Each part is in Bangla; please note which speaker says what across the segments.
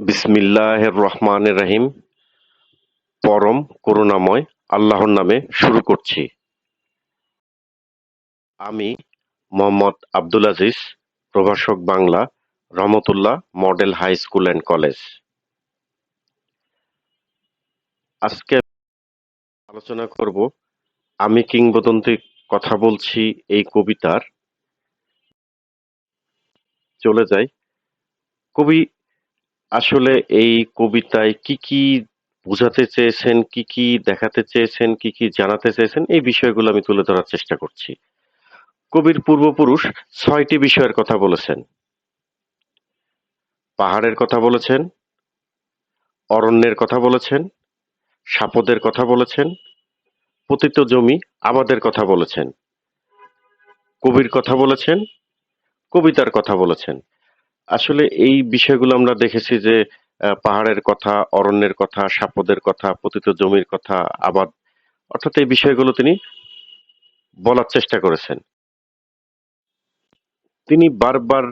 Speaker 1: বিসমিল্লাহির রহমানির রহিম। পরম করুণাময় আল্লাহর নামে শুরু করছি। আমি মোহাম্মদ আব্দুল আজিজ, প্রভাষক Bangla, Rahmatullah model high school and college. আজকে আলোচনা করব, আমি কিংবদন্তি কথা বলছি এই কবিতার। চলে যাই। কবি আসলে এই কবিতায় কি কি বোঝাতে চেয়েছেন, কি কি দেখাতে চেয়েছেন, কি কি জানাতে চেয়েছেন, এই বিষয়গুলো আমি তুলে ধরার চেষ্টা করছি। কবির পূর্বপুরুষ ছয়টি বিষয়ের কথা বলেছেন। পাহাড়ের কথা বলেছেন, অরণ্যের কথা বলেছেন, সাপদের কথা বলেছেন, পতিত জমি আবাদের কথা বলেছেন। কবির কথা বলেছেন, কবিতার কথা বলেছেন। আসলে এই বিষয়গুলো আমরা দেখেছি যে পাহাড়ের কথা, অরণ্যের কথা, সাপদের কথা, পতিত জমির কথা, আবাদ, অর্থাৎ এই বিষয়গুলো তিনি বলার চেষ্টা করেছেন। তিনি বারবার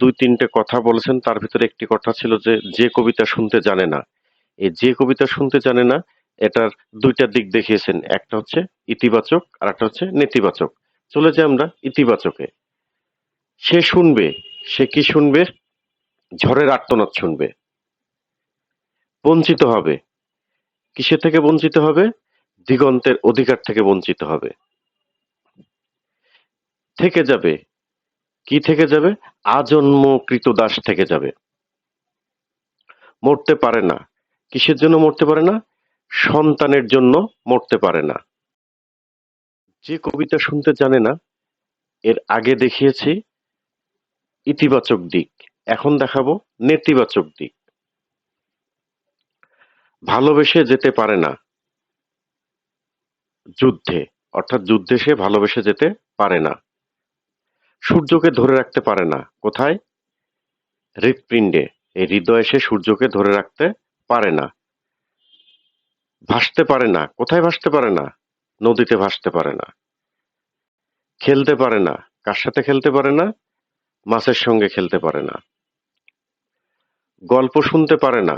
Speaker 1: দুই তিনটে কথা বলেছেন, তার ভিতরে একটি কথা ছিল যে যে কবিতা শুনতে জানে না। এই যে কবিতা শুনতে জানে না, এটার দুইটা দিক দেখিয়েছেন। একটা হচ্ছে ইতিবাচক আর একটা হচ্ছে নেতিবাচক। চলে যাই আমরা ইতিবাচকে। সে শুনবে সে কি শুনবে? ঝড়ের আর্তনাদ শুনবে। বঞ্চিত হবে। কিসে থেকে বঞ্চিত হবে? দিগন্তের অধিকার থেকে বঞ্চিত হবে। থেকে যাবে। কি থেকে যাবে? আজন্ম কৃতদাস থেকে যাবে। মরতে পারে না। কিসের জন্য মরতে পারে না? সন্তানের জন্য মরতে পারে না। যে কবিতা শুনতে জানে না, এর আগে দেখিয়েছি ইতিবাচক দিক। এখন দেখাবো নেতিবাচক দিক। ভালোবেসে যেতে পারে না যুদ্ধে, অর্থাৎ যুদ্ধে সে ভালোবেসে যেতে পারে না। সূর্যকে ধরে রাখতে পারে না, কোথায়? হৃৎপিণ্ডে, এই হৃদয়ে সে সূর্যকে ধরে রাখতে পারে না। ভাসতে পারে না, কোথায় ভাসতে পারে না? নদীতে ভাসতে পারে না। খেলতে পারে না, কার সাথে খেলতে পারে না? মাছের সঙ্গে খেলতে পারে না। গল্প শুনতে পারে না।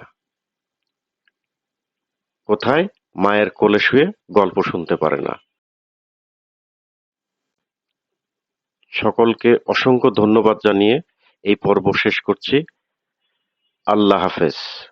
Speaker 1: কোথায়? মায়ের কোলে শুয়ে গল্প শুনতে পারে না। সকলকে অসংখ্য ধন্যবাদ জানিয়ে এই পর্ব শেষ করছি। আল্লাহ হাফেজ।